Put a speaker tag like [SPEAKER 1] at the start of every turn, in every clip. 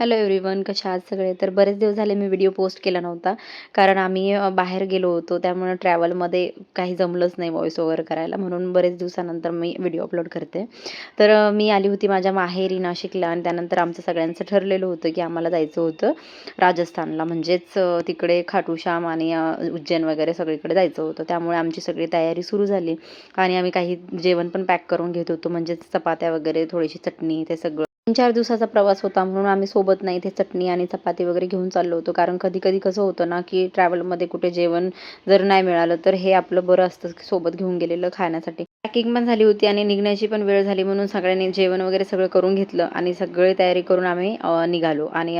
[SPEAKER 1] Hello everyone कशा आज सगळे? तर बरेच दिवस झाले मी व्हिडिओ पोस्ट केला नव्हता. कारण आम्ही बाहेर गेलो होतो. त्यामुळे ट्रॅव्हलमध्ये काही जमलंच नाही व्हॉइस ओव्हर करायला. म्हणून बरेच दिवसानंतर मी व्हिडिओ अपलोड करते. तर मी आली होती माझ्या माहेरी नाशिकला आणि त्यानंतर आमचं सगळ्यांचं ठरलेलं होतं की आम्हाला जायचं होतं राजस्थानला. म्हणजेच तिकडे खाटूश्याम आणि उज्जैन वगैरे सगळीकडे जायचं होतं. त्यामुळे आमची सगळी तयारी सुरू झाली. आणि आम्ही काही जेवण पण पॅक करून घेत होतो. म्हणजेच चपात्या वगैरे थोडीशी चटणी ते सगळं. तीन चार दिवसाचा प्रवास होता म्हणून आम्ही सोबत नाही ते चटणी आणि चपाती वगैरे घेऊन चाललो होतो. कारण कधी कधी कसं होतं ना की ट्रॅव्हलमध्ये कुठे जेवण जर नाही मिळालं तर हे आपलं बरं असतं सोबत घेऊन गेलेलं खाण्यासाठी. पॅकिंग पण झाली होती आणि निघण्याची पण वेळ झाली म्हणून सगळ्यांनी जेवण वगैरे सगळं करून घेतलं आणि सगळी तयारी करून आम्ही निघालो. आणि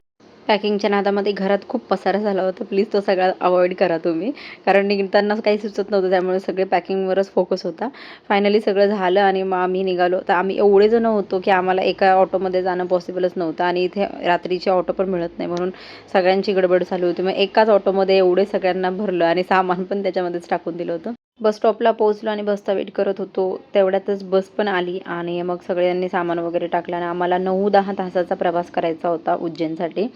[SPEAKER 1] पॅकिंगच्या नादामध्ये घरात खूप पसारा झाला होता. प्लीज तो सगळा अवॉइड करा तुम्ही. कारण निघताना काही सुचत नव्हतं त्यामुळे सगळे पॅकिंगवरच फोकस होता. फायनली सगळं झालं आणि मग आम्ही निघालो. तर आम्ही एवढे जण होतो की आम्हाला एका ऑटोमध्ये जाणं पॉसिबलच नव्हतं आणि इथे रात्रीची ऑटो पण मिळत नाही म्हणून सगळ्यांची गडबड चालू होती. मग एकाच ऑटोमध्ये एवढे सगळ्यांना भरलं आणि सामान पण त्याच्यामध्येच टाकून दिलं होतं. बस स्टॉपला पोहोचलो आणि बसचा वेट करत होतो. तेवढ्यातच बस पण आली आणि मग सगळ्यांनी सामान वगैरे टाकलं आणि आम्हाला नऊ दहा तासाचा प्रवास करायचा होता उज्जैनसाठी.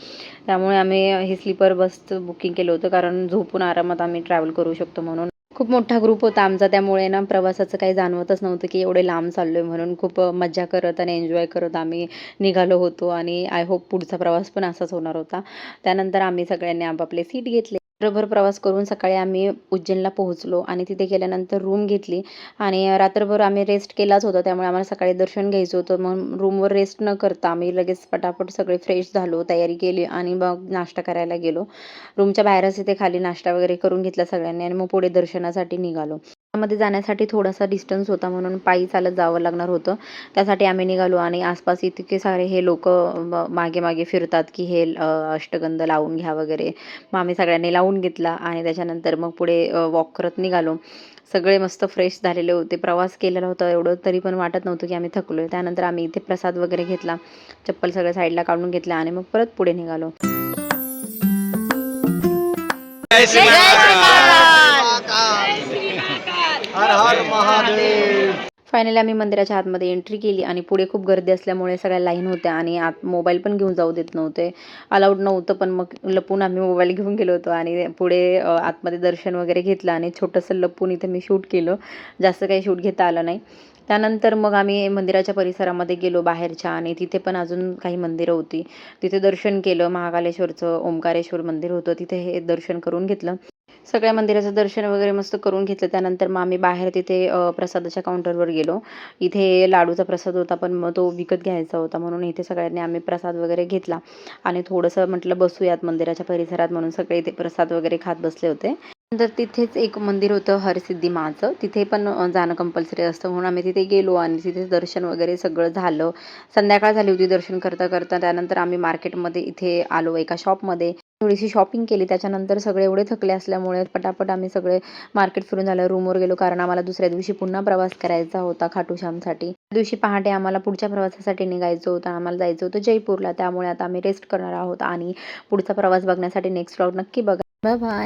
[SPEAKER 1] त्यामुळे आम्ही हे स्लीपर बसचं बुकिंग केलं होतं कारण झोपून आरामात आम्ही ट्रॅव्हल करू शकतो म्हणून. खूप मोठा ग्रुप होता आमचा त्यामुळे ना प्रवासाचं काही जाणवतच नव्हतं की एवढे लांब चाललो आहे म्हणून. खूप मज्जा करत आणि एन्जॉय करत आम्ही निघालो होतो आणि आय होप पुढचा प्रवास पण असाच होणार होता. त्यानंतर आम्ही सगळ्यांनी आपापले सीट घेतले. रात्रभर प्रवास करून सकाळी आम्ही उज्जैनला पोहोचलो आणि तिथे गेल्यानंतर रूम घेतली. आणि रात्रभर आम्ही रेस्ट केलाच होता त्यामुळे आम्हाला सकाळी दर्शन घ्यायचं होतं. मग रूमवर रेस्ट न करता आम्ही लगेच पटापट सगळे फ्रेश झालो तयारी केली आणि मग नाश्ता करायला गेलो. रूमच्या बाहेरच इथे खाली नाश्ता वगैरे करून घेतला सगळ्यांनी आणि मग पुढे दर्शनासाठी निघालो. मध्ये जाण्यासाठी थोडासा डिस्टन्स होता म्हणून पायी चालत जावं लागणार होतं. त्यासाठी आम्ही निघालो आणि आसपास इतके सारे हे लोक मागे मागे फिरतात की हे अष्टगंध लावून घ्या वगैरे. मग आम्ही सगळ्यांनी लावून घेतला आणि त्याच्यानंतर मग पुढे वॉक करत निघालो. सगळे मस्त फ्रेश झालेले होते. प्रवास केलेला होता एवढं तरी पण वाटत नव्हतं की आम्ही थकलो त्यानंतर आम्ही इथे प्रसाद वगैरे घेतला. चप्पल सगळं साईडला काढून घेतला आणि मग परत पुढे निघालो.
[SPEAKER 2] महादेव.
[SPEAKER 1] फायनली आम्ही मंदिराच्या आतमध्ये एंट्री केली आणि पुढे खूप गर्दी असल्यामुळे सगळ्या लाईन होत्या आणि आत मोबाईल पण घेऊन जाऊ देत नव्हते. अलाउड नव्हतं पण मग लपून आम्ही मोबाईल घेऊन गेलो होतो आणि पुढे आतमध्ये दर्शन वगैरे घेतलं आणि छोटंसं लपून इथे मी शूट केलं. जास्त काही शूट घेता आलं नाही. त्यानंतर मग आम्ही मंदिराच्या परिसरामध्ये गेलो बाहेरच्या आणि तिथे पण अजून काही मंदिरं होती. तिथे दर्शन केलं महाकालेश्वरचं ओंकारेश्वर मंदिर होतं तिथे हे दर्शन करून घेतलं. सगळ्या मंदिराचं दर्शन वगैरे मस्त करून घेतलं. त्यानंतर मग आम्ही बाहेर तिथे प्रसादाच्या काउंटरवर गेलो. इथे लाडूचा प्रसाद होता पण मग तो विकत घ्यायचा होता. म्हणून इथे सगळ्यांनी आम्ही प्रसाद वगैरे घेतला. आणि थोडंसं म्हटलं बसूयात मंदिराच्या परिसरात म्हणून सगळे इथे प्रसाद वगैरे खात बसले होते. नंतर तिथेच एक मंदिर होतं हरसिद्धी माचं तिथे पण जाणं कंपल्सरी असतं. म्हणून आम्ही तिथे गेलो आणि तिथे दर्शन वगैरे सगळं झालं. संध्याकाळ झाली होती दर्शन करता करता. त्यानंतर आम्ही मार्केटमध्ये इथे आलो एका शॉपमध्ये. थोडीशी शॉपिंग केली. त्याच्यानंतर सगळे एवढे थकले असल्यामुळे पटापट आम्ही सगळे मार्केट फिरून झालं. रूमवर गेलो कारण आम्हाला दुसऱ्या दिवशी पुन्हा प्रवास करायचा होता खाटूश्यामसाठी. त्या दिवशी पहाटे आम्हाला पुढच्या प्रवासासाठी निघायचं होतं. आम्हाला जायचं होतं जयपूरला. त्यामुळे आता आम्ही रेस्ट करणार आहोत आणि पुढचा प्रवास बघण्यासाठी नेक्स्ट व्लॉग नक्की बघा. Bye bye